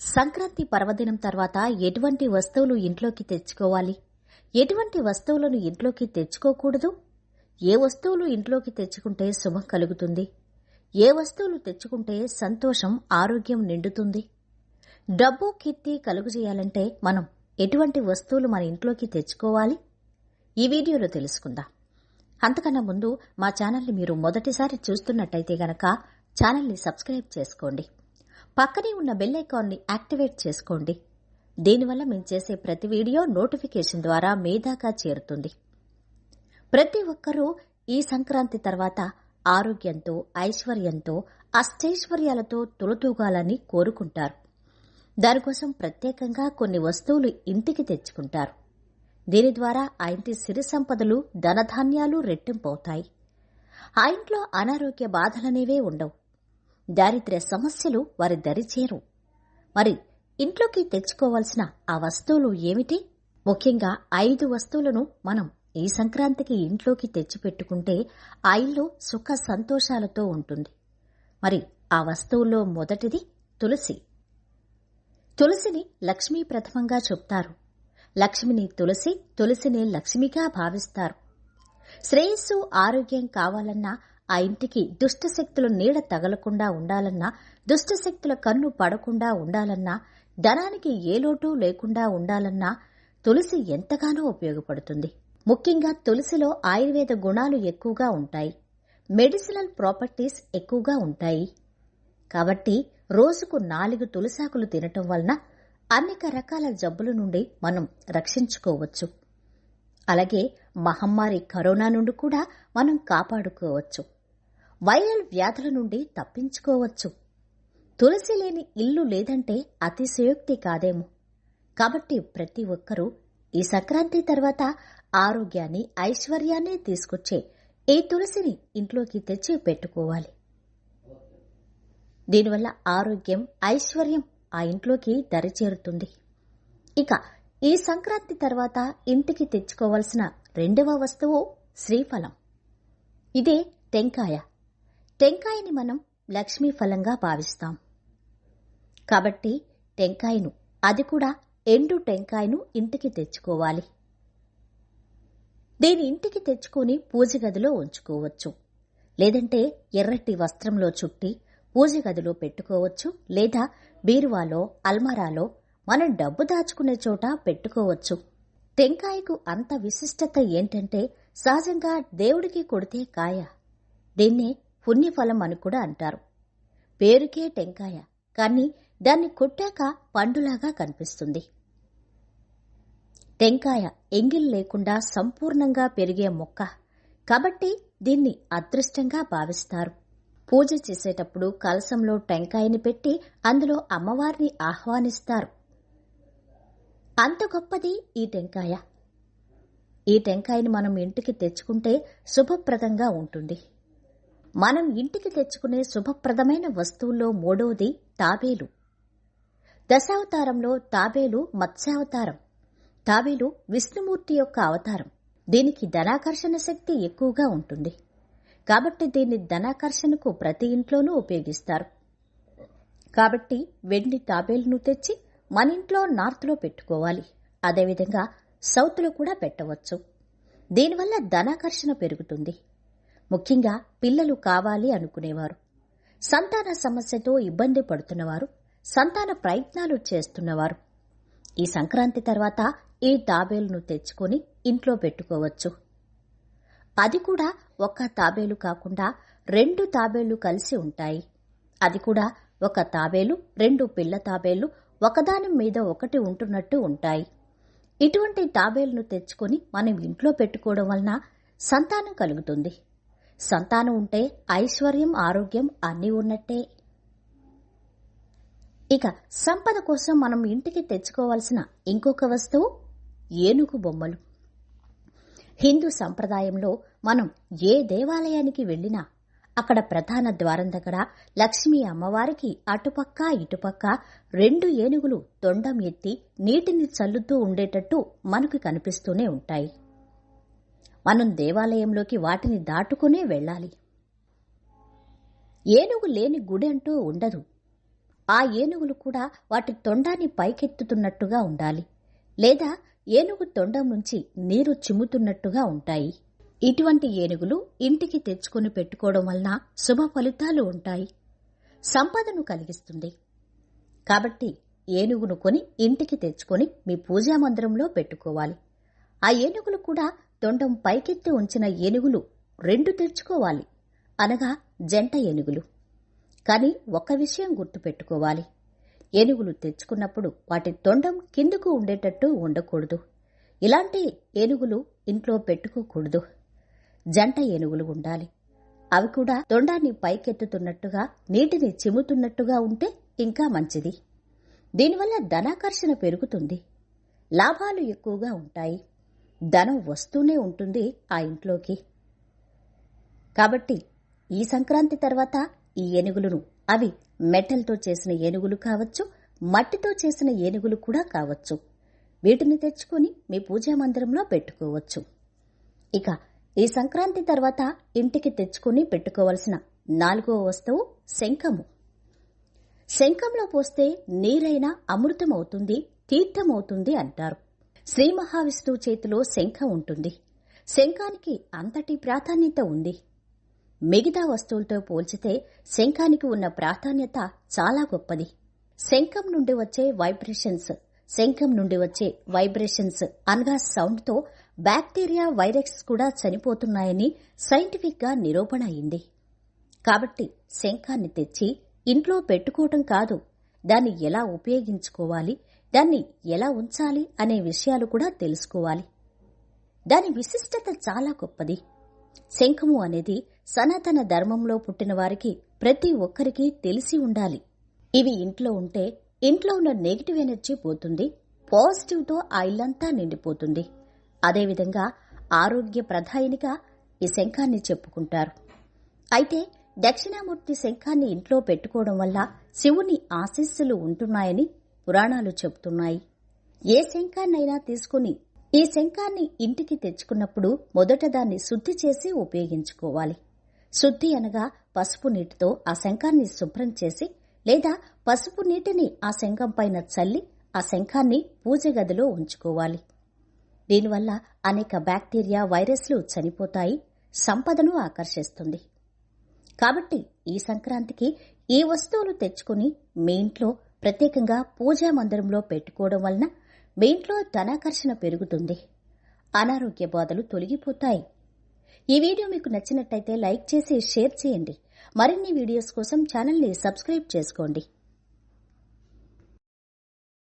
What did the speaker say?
సంక్రాంతి పర్వదినం తర్వాత ఎటువంటి వస్తువులు ఇంట్లోకి తెచ్చుకోవాలి? ఎటువంటి వస్తువులను ఇంట్లోకి తెచ్చుకోకూడదు? ఏ వస్తువులు ఇంట్లోకి తెచ్చుకుంటే శుభం కలుగుతుంది? ఏ వస్తువులు తెచ్చుకుంటే సంతోషం ఆరోగ్యం నిండుతుంది? డబ్బు కీర్తి కలుగజేయాలంటే మనం ఎటువంటి వస్తువులు మన ఇంట్లోకి తెచ్చుకోవాలి? ఈ వీడియోలో తెలుసుకుందాం. అంతకన్నా ముందు మా ఛానల్ని మీరు మొదటిసారి చూస్తున్నట్టయితే గనక ఛానల్ని సబ్స్క్రైబ్ చేసుకోండి. పక్కనే ఉన్న బెల్ ఐకాన్ని యాక్టివేట్ చేసుకోండి. దీనివల్ల మేము చేసే ప్రతి వీడియో నోటిఫికేషన్ ద్వారా మీ దాకా చేరుతుంది. ప్రతి ఒక్కరూ ఈ సంక్రాంతి తర్వాత ఆరోగ్యంతో ఐశ్వర్యంతో అష్టైశ్వర్యాలతో తులతూగాలని కోరుకుంటారు. దానికోసం ప్రత్యేకంగా కొన్ని వస్తువులు ఇంటికి తెచ్చుకుంటారు. దీని ద్వారా ఆ ఇంటి సిరి సంపదలు ధనధాన్యాలు రెట్టింపవుతాయి. ఆ ఇంట్లో అనారోగ్య బాధలనేవే ఉండవు. దారిద్ర్య సమస్యలు వారి దరిచేరు మరి ఇంట్లోకి తెచ్చుకోవాల్సిన ఆ వస్తువులు ఏమిటి? ముఖ్యంగా ఐదు వస్తువులను మనం ఈ సంక్రాంతికి ఇంట్లోకి తెచ్చిపెట్టుకుంటే ఆ ఇల్లు సుఖ సంతోషాలతో ఉంటుంది. మరి ఆ వస్తువుల్లో మొదటిది తులసి. తులసిని లక్ష్మీ ప్రథమంగా చెప్తారు. లక్ష్మిని తులసి తులసిని లక్ష్మిగా భావిస్తారు. శ్రేయస్సు ఆరోగ్యం కావాలన్నా ఆ ఇంటికి దుష్టశక్తుల నీడ తగలకుండా ఉండాలన్నా దుష్టశక్తుల కన్ను పడకుండా ఉండాలన్నా ధనానికి ఏ లోటు లేకుండా ఉండాలన్నా తులసి ఎంతగానో ఉపయోగపడుతుంది. ముఖ్యంగా తులసిలో ఆయుర్వేద గుణాలు ఎక్కువగా ఉంటాయి. మెడిసినల్ ప్రాపర్టీస్ ఎక్కువగా ఉంటాయి. కాబట్టి రోజుకు నాలుగు తులసాకులు తినటం వలన అనేక రకాల జబ్బుల నుండి మనం రక్షించుకోవచ్చు. అలాగే మహమ్మారి కరోనా నుండి కూడా మనం కాపాడుకోవచ్చు. వైరల్ వ్యాధుల నుండి తప్పించుకోవచ్చు. తులసి లేని ఇల్లు లేదంటే అతిశయోక్తి కాదేమో. కాబట్టి ప్రతి ఒక్కరూ ఈ సంక్రాంతి తర్వాత ఆరోగ్యాన్ని ఐశ్వర్యాన్ని తీసుకొచ్చే ఈ తులసిని ఇంట్లోకి తెచ్చి పెట్టుకోవాలి. దీనివల్ల ఆరోగ్యం ఐశ్వర్యం ఆ ఇంట్లోకి దరిచేరుతుంది. ఇక ఈ సంక్రాంతి తర్వాత ఇంటికి తెచ్చుకోవలసిన రెండవ వస్తువు శ్రీఫలం. ఇదే టెంకాయ. టెంకాయని మనం లక్ష్మీ ఫలంగా భావిస్తాం. కాబట్టి టెంకాయను అది కూడా ఎండు టెంకాయను ఇంటికి తెచ్చుకోవాలి. దీని ఇంటికి తెచ్చుకొని పూజ గదిలో ఉంచుకోవచ్చు. లేదంటే ఎర్రటి వస్త్రంలో చుట్టి పూజ గదిలో పెట్టుకోవచ్చు. లేదా బీరువాలో అల్మారాలో మనం డబ్బు దాచుకునే చోట పెట్టుకోవచ్చు. టెంకాయకు అంత విశిష్టత ఏంటంటే సహజంగా దేవుడికి కొడితే కాయ. దీన్నే పుణ్యఫలం అని కూడా అంటారు. పేరుకే టెంకాయ కానీ దాన్ని కొట్టాక పండులాగా కనిపిస్తుంది. టెంకాయ ఎంగిల్ లేకుండా సంపూర్ణంగా పెరిగే మొక్క. కాబట్టి దీన్ని అదృష్టంగా భావిస్తారు. పూజ చేసేటప్పుడు కలసంలో టెంకాయని పెట్టి అందులో అమ్మవారిని ఆహ్వానిస్తారు. అంత గొప్పది ఈ టెంకాయ. ఈ టెంకాయని మనం ఇంటికి తెచ్చుకుంటే శుభప్రదంగా ఉంటుంది. మనం ఇంటికి తెచ్చుకునే శుభప్రదమైన వస్తువుల్లో మూడవది తాబేలు. దశావతారంలో తాబేలు మత్స్యావతారం. తాబేలు విష్ణుమూర్తి యొక్క అవతారం. దీనికి ధనాకర్షణ శక్తి ఎక్కువగా ఉంటుంది. కాబట్టి దీన్ని ధనాకర్షణకు ప్రతి ఇంట్లోనూ ఉపయోగిస్తారు. కాబట్టి వెండి తాబేలును తెచ్చి మన ఇంట్లో నార్త్లో పెట్టుకోవాలి. అదేవిధంగా సౌత్లో కూడా పెట్టవచ్చు. దీనివల్ల ధనాకర్షణ పెరుగుతుంది. ముఖ్యంగా పిల్లలు కావాలి అనుకునేవారు. సంతాన సమస్యతో ఇబ్బంది పడుతున్నవారు సంతాన ప్రయత్నాలు చేస్తున్నవారు. ఈ సంక్రాంతి తర్వాత ఈ తాబేలును తెచ్చుకొని ఇంట్లో పెట్టుకోవచ్చు. అది కూడా ఒక్క తాబేలు కాకుండా రెండు తాబేళ్ళు కలిసి ఉంటాయి. అది కూడా ఒక తాబేలు రెండు పిల్ల తాబేళ్ళు ఒకదాని మీద ఒకటి ఉంటున్నట్టు ఉంటాయి. ఇటువంటి తాబేలును తెచ్చుకొని మనం ఇంట్లో పెట్టుకోవడం వలన సంతానం కలుగుతుంది. సంతానం ఉంటే ఐశ్వర్యం ఆరోగ్యం అన్నీ ఉన్నట్టే. ఇక సంపద కోసం మనం ఇంటికి తెచ్చుకోవాల్సిన ఇంకొక వస్తువు ఏనుగు బొమ్మలు. హిందూ సంప్రదాయంలో మనం ఏ దేవాలయానికి వెళ్ళినా అక్కడ ప్రధాన ద్వారం దగ్గర లక్ష్మీ అమ్మవారికి అటుపక్క ఇటుపక్క రెండు ఏనుగులు తొండం ఎత్తి నీటిని చల్లుతూ ఉండేటట్టు మనకు కనిపిస్తూనే ఉంటాయి. మనం దేవాలయంలోకి వాటిని దాటుకునే వెళ్ళాలి. ఏనుగు లేని గుడి అంటూ ఉండదు. ఆ ఏనుగులు కూడా వాటి తొండాన్ని పైకెత్తుతున్నట్టుగా ఉండాలి. లేదా ఏనుగు తొండం నుంచి నీరు చిమ్ముతున్నట్టుగా ఉంటాయి. ఇటువంటి ఏనుగులు ఇంటికి తెచ్చుకొని పెట్టుకోవడం వలన శుభ ఫలితాలు ఉంటాయి. సంపదను కలిగిస్తుంది. కాబట్టి ఏనుగును కొని ఇంటికి తెచ్చుకొని మీ పూజా మందిరంలో పెట్టుకోవాలి. ఆ ఏనుగులు కూడా తొండం పైకెత్తి ఉంచిన ఏనుగులు రెండు తెచ్చుకోవాలి అనగా జంట ఏనుగులు. కానీ ఒక విషయం గుర్తుపెట్టుకోవాలి. ఏనుగులు తెచ్చుకున్నప్పుడు వాటి తొండం కిందకు ఉండేటట్టు ఉండకూడదు. ఇలాంటి ఏనుగులు ఇంట్లో పెట్టుకోకూడదు. జంట ఏనుగులు ఉండాలి. అవి కూడా తొండాన్ని పైకెత్తుతున్నట్టుగా నీటిని చిమ్ముతున్నట్టుగా ఉంటే ఇంకా మంచిది. దీనివల్ల ధనాకర్షణ పెరుగుతుంది. లాభాలు ఎక్కువగా ఉంటాయి. ధనం వస్తూనే ఉంటుంది ఆ ఇంట్లోకి. కాబట్టి ఈ సంక్రాంతి తర్వాత ఈ ఏనుగులను అవి మెటల్తో చేసిన ఏనుగులు కావచ్చు మట్టితో చేసిన ఏనుగులు కూడా కావచ్చు. వీటిని తెచ్చుకొని మీ పూజా మందిరంలో పెట్టుకోవచ్చు. ఇక ఈ సంక్రాంతి తర్వాత ఇంటికి తెచ్చుకొని పెట్టుకోవలసిన నాలుగవ వస్తువు శంఖము. శంఖంలో పోస్తే నీరైనా అమృతమవుతుంది తీర్థమవుతుంది అంటారు. శ్రీ మహావిష్ణువు చేతిలో శంఖం ఉంటుంది. శంఖానికి అంతటి ప్రాధాన్యత ఉంది. మిగతా వస్తువులతో పోల్చితే శంఖానికి ఉన్న ప్రాధాన్యత చాలా గొప్పది. శంఖం నుండి వచ్చే వైబ్రేషన్స్ శంఖం నుండి వచ్చే వైబ్రేషన్స్ అనగా సౌండ్తో బ్యాక్టీరియా వైరస్ కూడా చనిపోతున్నాయని సైంటిఫిక్గా నిరూపణ అయింది. కాబట్టి శంఖాన్ని తెచ్చి ఇంట్లో పెట్టుకోవటం కాదు దాన్ని ఎలా ఉపయోగించుకోవాలి దాన్ని ఎలా ఉంచాలి అనే విషయాలు కూడా తెలుసుకోవాలి. దాని విశిష్టత చాలా గొప్పది. శంఖము అనేది సనాతన ధర్మంలో పుట్టిన వారికి ప్రతి ఒక్కరికి తెలిసి ఉండాలి. ఇవి ఇంట్లో ఉంటే ఇంట్లో ఉన్న నెగిటివ్ ఎనర్జీ పోతుంది పాజిటివ్తో ఆ ఇల్లంతా నిండిపోతుంది. అదేవిధంగా ఆరోగ్య ప్రధాయినిగా ఈ శంఖాన్ని చెప్పుకుంటారు. అయితే దక్షిణామూర్తి శంఖాన్ని ఇంట్లో పెట్టుకోవడం వల్ల శివుని ఆశీస్సులు ఉంటున్నాయని పురాణాలు చెబుతున్నాయి. ఏ శంఖాన్నైనా తీసుకుని ఈ శంఖాన్ని ఇంటికి తెచ్చుకున్నప్పుడు మొదట దాన్ని శుద్ధి చేసి ఉపయోగించుకోవాలి. శుద్ధి అనగా పసుపు నీటితో ఆ శంఖాన్ని శుభ్రం చేసి లేదా పసుపు నీటిని ఆ శంఖం పైన చల్లి ఆ శంఖాన్ని పూజ గదిలో ఉంచుకోవాలి. దీనివల్ల అనేక బ్యాక్టీరియా వైరస్లు చనిపోతాయి సంపదను ఆకర్షిస్తుంది. కాబట్టి ఈ సంక్రాంతికి ఈ వస్తువులు తెచ్చుకుని మీ ఇంట్లో ప్రత్యేకంగా పూజా మందిరంలో పెట్టుకోవడం వలన మీ ఇంట్లో ధనాకర్షణ పెరుగుతుంది. అనారోగ్య బాధలు తొలగిపోతాయి. ఈ వీడియో మీకు నచ్చినట్టయితే లైక్ చేసి షేర్ చేయండి. మరిన్ని వీడియోస్ కోసం ఛానల్ని సబ్స్క్రైబ్ చేసుకోండి.